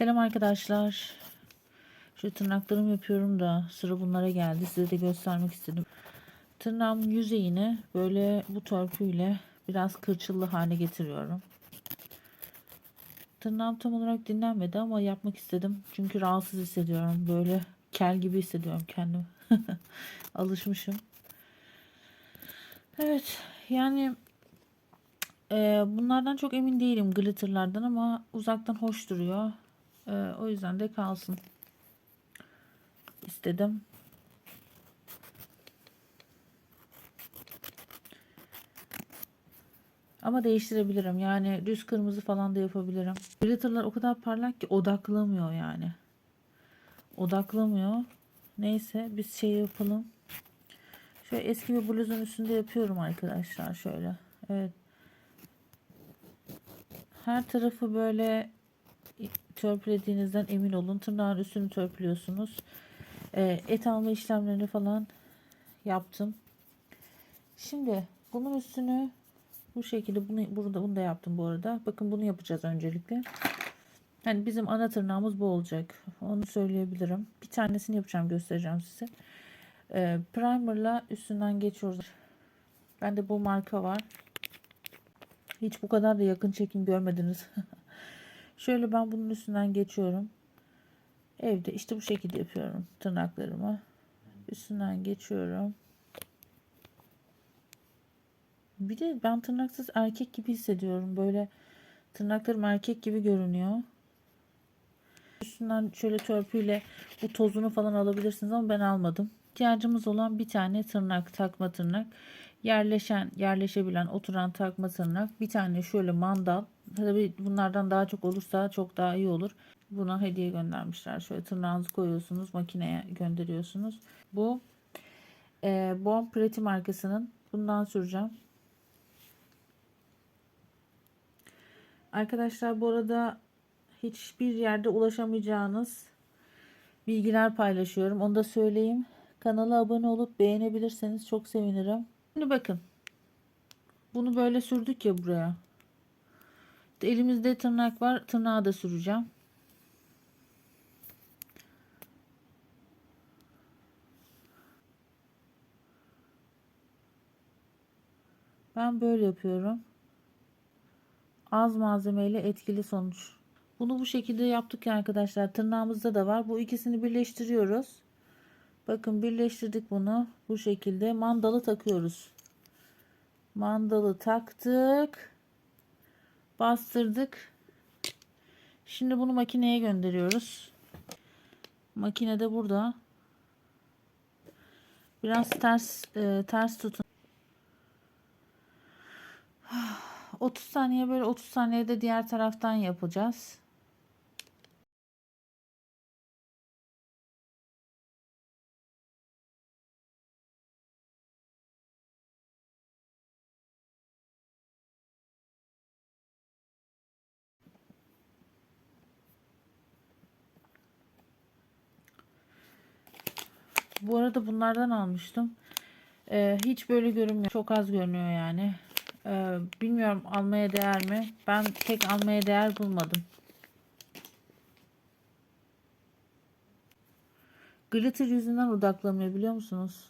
Selam arkadaşlar. Şu tırnaklarımı yapıyorum da sıra bunlara geldi. Size de göstermek istedim. Tırnağımın yüzeyini böyle bu törpüyle biraz kırçıllı hale getiriyorum. Tırnağım tam olarak dinlenmedi ama yapmak istedim. Çünkü rahatsız hissediyorum. Böyle kel gibi hissediyorum kendimi. Alışmışım. Evet yani e, bunlardan çok emin değilim glitterlardan ama uzaktan hoş duruyor. E, o yüzden de kalsın istedim. Ama değiştirebilirim. Yani düz kırmızı falan da yapabilirim. Glitterlar o kadar parlak ki odaklamıyor yani. Odaklamıyor. Neyse biz şey yapalım. Şöyle eski bir bluzun üstünde yapıyorum arkadaşlar şöyle. Evet. Her tarafı böyle törpülediğinizden emin olun. Tırnağın üstünü törpülüyorsunuz. Ee, et alma işlemlerini falan yaptım. Şimdi bunun üstünü bu şekilde bunu burada bunu da yaptım bu arada. Bakın bunu yapacağız öncelikle. Yani bizim ana tırnağımız bu olacak. Onu söyleyebilirim. Bir tanesini yapacağım göstereceğim size. Ee, primerla üstünden geçiyoruz. Bende bu marka var. Hiç bu kadar da yakın çekim görmediniz. Şöyle ben bunun üstünden geçiyorum. Evde işte bu şekilde yapıyorum tırnaklarımı. Üstünden geçiyorum. Bir de ben tırnaksız erkek gibi hissediyorum. Böyle tırnaklarım erkek gibi görünüyor. Üstünden şöyle törpüyle bu tozunu falan alabilirsiniz ama ben almadım. İhtiyacımız olan bir tane tırnak, takma tırnak. Yerleşen, yerleşebilen, oturan takma tırnak. Bir tane şöyle mandal. Tabii bunlardan daha çok olursa çok daha iyi olur. Buna hediye göndermişler. Şöyle tırnağınızı koyuyorsunuz, makineye gönderiyorsunuz. Bu e, Bon Preti markasının. Bundan süreceğim. Arkadaşlar bu arada hiçbir yerde ulaşamayacağınız bilgiler paylaşıyorum. Onu da söyleyeyim. Kanala abone olup beğenebilirseniz çok sevinirim. Şimdi bakın. Bunu böyle sürdük ya buraya. Elimizde tırnak var. Tırnağı da süreceğim. Ben böyle yapıyorum. Az malzemeyle etkili sonuç. Bunu bu şekilde yaptık ya arkadaşlar. Tırnağımızda da var. Bu ikisini birleştiriyoruz. Bakın birleştirdik bunu. Bu şekilde mandalı takıyoruz. Mandalı taktık. Bastırdık. Şimdi bunu makineye gönderiyoruz. Makine de burada. Biraz ters e, ters tutun. 30 saniye böyle 30 saniyede diğer taraftan yapacağız. Bu arada bunlardan almıştım. Ee, hiç böyle görünmüyor. Çok az görünüyor yani. Ee, bilmiyorum almaya değer mi? Ben pek almaya değer bulmadım. Glitter yüzünden odaklamıyor biliyor musunuz?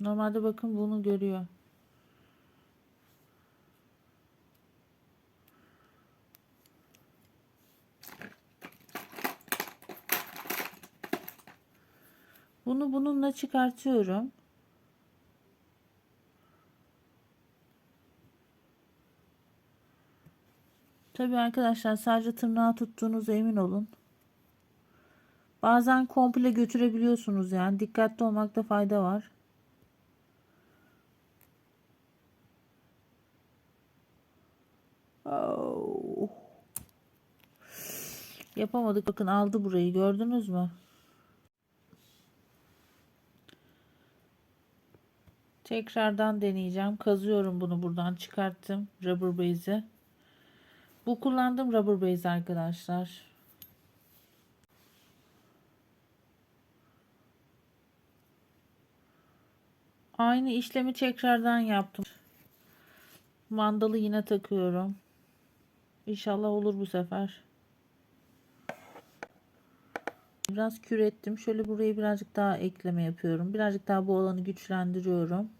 Normalde bakın bunu görüyor. Bunu bununla çıkartıyorum. Tabii arkadaşlar sadece tırnağı tuttuğunuza emin olun. Bazen komple götürebiliyorsunuz yani. Dikkatli olmakta fayda var. Oh. Yapamadık. Bakın aldı burayı. Gördünüz mü? Tekrardan deneyeceğim. Kazıyorum bunu buradan çıkarttım. Rubber base'i. Bu kullandığım rubber base arkadaşlar. Aynı işlemi tekrardan yaptım. Mandalı yine takıyorum. İnşallah olur bu sefer. Biraz kür ettim. Şöyle burayı birazcık daha ekleme yapıyorum. Birazcık daha bu alanı güçlendiriyorum.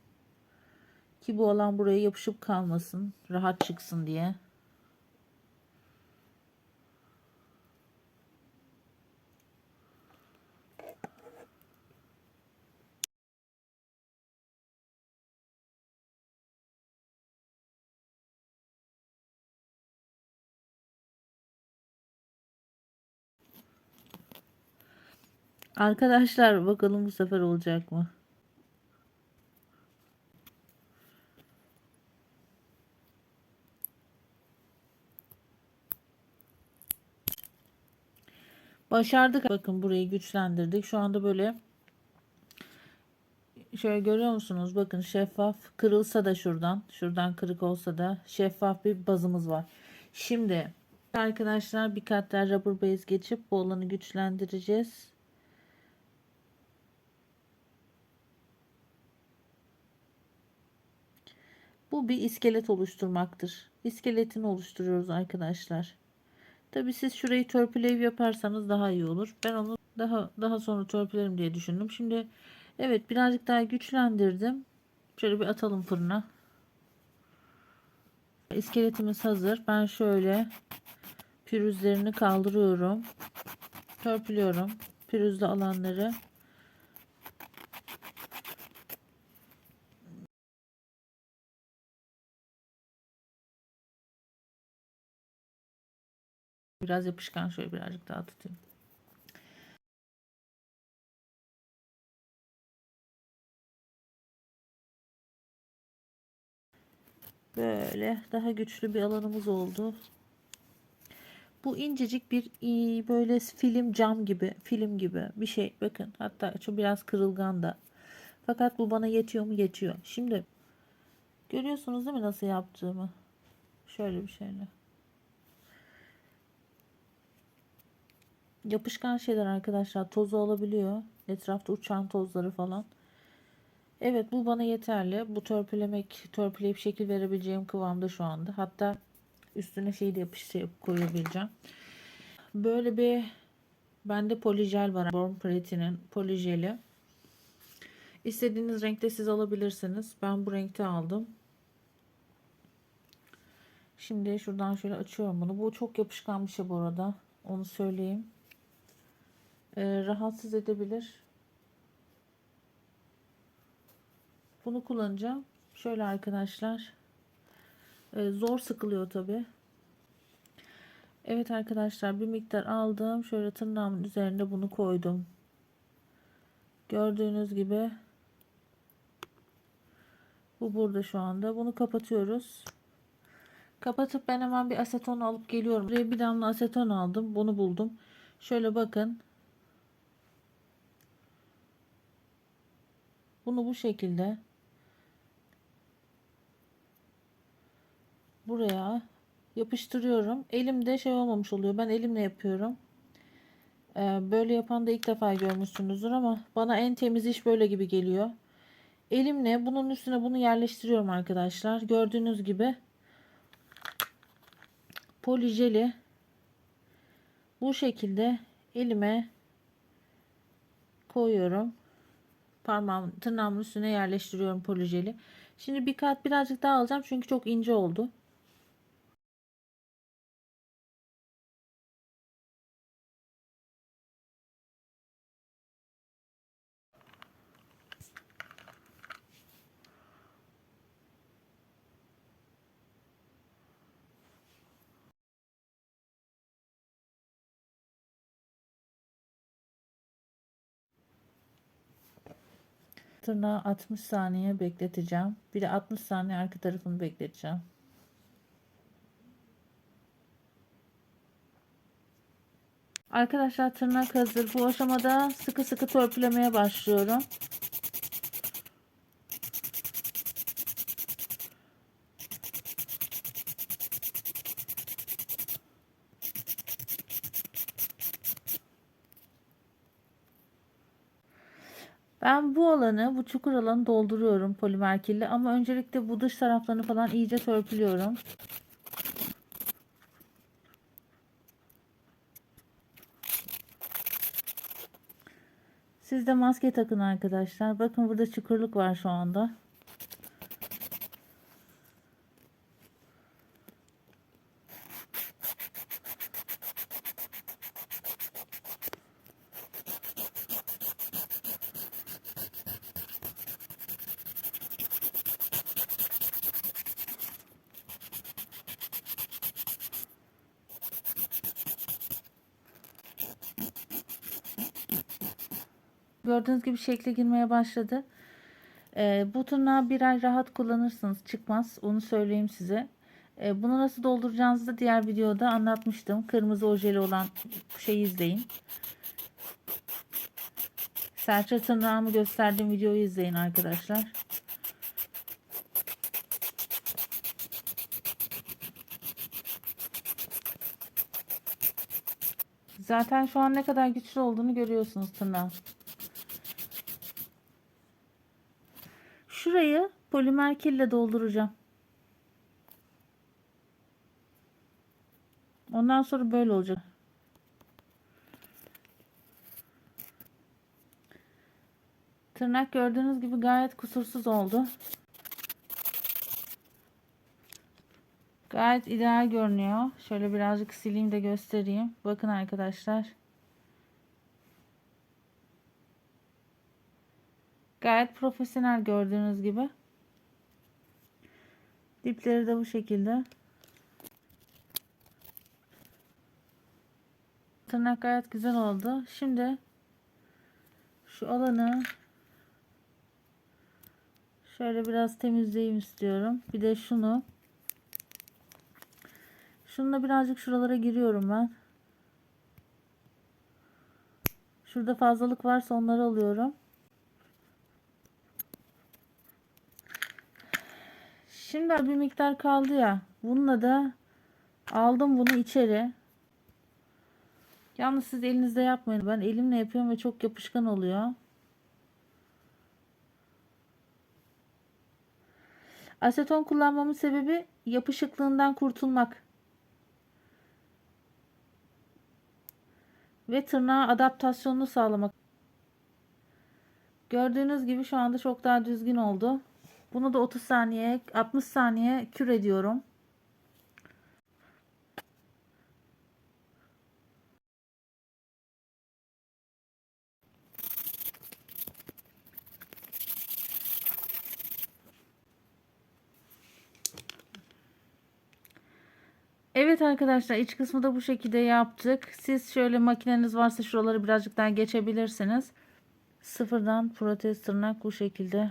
Ki bu alan buraya yapışıp kalmasın. Rahat çıksın diye. Arkadaşlar bakalım bu sefer olacak mı? Başardık. Bakın burayı güçlendirdik. Şu anda böyle şöyle görüyor musunuz? Bakın şeffaf kırılsa da şuradan, şuradan kırık olsa da şeffaf bir bazımız var. Şimdi arkadaşlar bir kat daha rubber base geçip bu alanı güçlendireceğiz. Bu bir iskelet oluşturmaktır. İskeletini oluşturuyoruz arkadaşlar. Tabi siz şurayı törpülev yaparsanız daha iyi olur. Ben onu daha daha sonra törpülerim diye düşündüm. Şimdi evet birazcık daha güçlendirdim. Şöyle bir atalım fırına. İskeletimiz hazır. Ben şöyle pürüzlerini kaldırıyorum. Törpülüyorum. Pürüzlü alanları. Biraz yapışkan şöyle birazcık daha tutayım. Böyle daha güçlü bir alanımız oldu. Bu incecik bir böyle film cam gibi, film gibi bir şey. Bakın hatta şu biraz kırılgan da. Fakat bu bana yetiyor mu? Yetiyor. Şimdi görüyorsunuz değil mi nasıl yaptığımı? Şöyle bir şeyle. Yapışkan şeyler arkadaşlar tozu olabiliyor. Etrafta uçan tozları falan. Evet bu bana yeterli. Bu törpülemek, törpüleyip şekil verebileceğim kıvamda şu anda. Hatta üstüne şeyi de yapıştırıp koyabileceğim. Böyle bir bende polijel var. Born Pretty'nin polijeli. İstediğiniz renkte siz alabilirsiniz. Ben bu renkte aldım. Şimdi şuradan şöyle açıyorum bunu. Bu çok yapışkan bir şey bu arada. Onu söyleyeyim e, rahatsız edebilir. Bunu kullanacağım. Şöyle arkadaşlar. E, zor sıkılıyor tabi. Evet arkadaşlar bir miktar aldım. Şöyle tırnağımın üzerinde bunu koydum. Gördüğünüz gibi bu burada şu anda. Bunu kapatıyoruz. Kapatıp ben hemen bir aseton alıp geliyorum. Buraya bir damla aseton aldım. Bunu buldum. Şöyle bakın. Bunu bu şekilde buraya yapıştırıyorum. Elimde şey olmamış oluyor. Ben elimle yapıyorum. Ee, böyle yapan da ilk defa görmüşsünüzdür ama bana en temiz iş böyle gibi geliyor. Elimle bunun üstüne bunu yerleştiriyorum arkadaşlar. Gördüğünüz gibi polijeli bu şekilde elime koyuyorum parmağım tırnağımın üstüne yerleştiriyorum polijeli. Şimdi bir kat birazcık daha alacağım çünkü çok ince oldu. Tırnağı 60 saniye bekleteceğim. Bir de 60 saniye arka tarafını bekleteceğim. Arkadaşlar tırnak hazır. Bu aşamada sıkı sıkı törpülemeye başlıyorum. Ben bu alanı, bu çukur alanı dolduruyorum polimer kirli ama öncelikle bu dış taraflarını falan iyice törpülüyorum. Siz de maske takın arkadaşlar. Bakın burada çukurluk var şu anda. Gördüğünüz gibi şekle girmeye başladı. Ee, bu tırnağı bir ay rahat kullanırsınız. Çıkmaz. Onu söyleyeyim size. Ee, bunu nasıl dolduracağınızı da diğer videoda anlatmıştım. Kırmızı ojeli olan şeyi izleyin. Serçe tırnağımı gösterdiğim videoyu izleyin arkadaşlar. Zaten şu an ne kadar güçlü olduğunu görüyorsunuz tırnağın. Şurayı polimer kille dolduracağım. Ondan sonra böyle olacak. Tırnak gördüğünüz gibi gayet kusursuz oldu. Gayet ideal görünüyor. Şöyle birazcık sileyim de göstereyim. Bakın arkadaşlar. Gayet profesyonel gördüğünüz gibi. Dipleri de bu şekilde. Tırnak gayet güzel oldu. Şimdi şu alanı şöyle biraz temizleyeyim istiyorum. Bir de şunu Şununla birazcık şuralara giriyorum ben. Şurada fazlalık varsa onları alıyorum. Şimdi bir miktar kaldı ya. Bununla da aldım bunu içeri. Yalnız siz elinizde yapmayın. Ben elimle yapıyorum ve çok yapışkan oluyor. Aseton kullanmamın sebebi yapışıklığından kurtulmak. Ve tırnağa adaptasyonunu sağlamak. Gördüğünüz gibi şu anda çok daha düzgün oldu. Bunu da 30 saniye 60 saniye kür ediyorum. Evet arkadaşlar iç kısmı da bu şekilde yaptık. Siz şöyle makineniz varsa şuraları birazcık daha geçebilirsiniz. Sıfırdan protez tırnak bu şekilde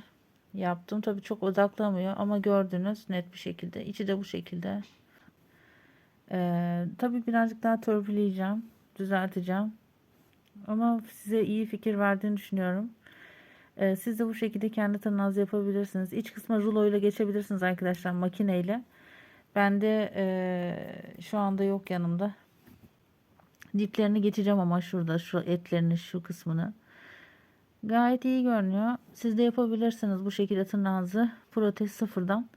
yaptım. Tabii çok odaklamıyor ama gördünüz net bir şekilde. İçi de bu şekilde. Ee, tabii birazcık daha törpüleyeceğim. Düzelteceğim. Ama size iyi fikir verdiğini düşünüyorum. Ee, siz de bu şekilde kendi tırnağınızı yapabilirsiniz. İç kısma rulo ile geçebilirsiniz arkadaşlar makineyle. Ben de e, şu anda yok yanımda. Diplerini geçeceğim ama şurada şu etlerini şu kısmını. Gayet iyi görünüyor. Siz de yapabilirsiniz bu şekilde tırnağınızı protez sıfırdan.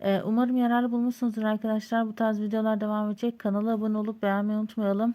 Ee, umarım yararlı bulmuşsunuzdur arkadaşlar. Bu tarz videolar devam edecek. Kanala abone olup beğenmeyi unutmayalım.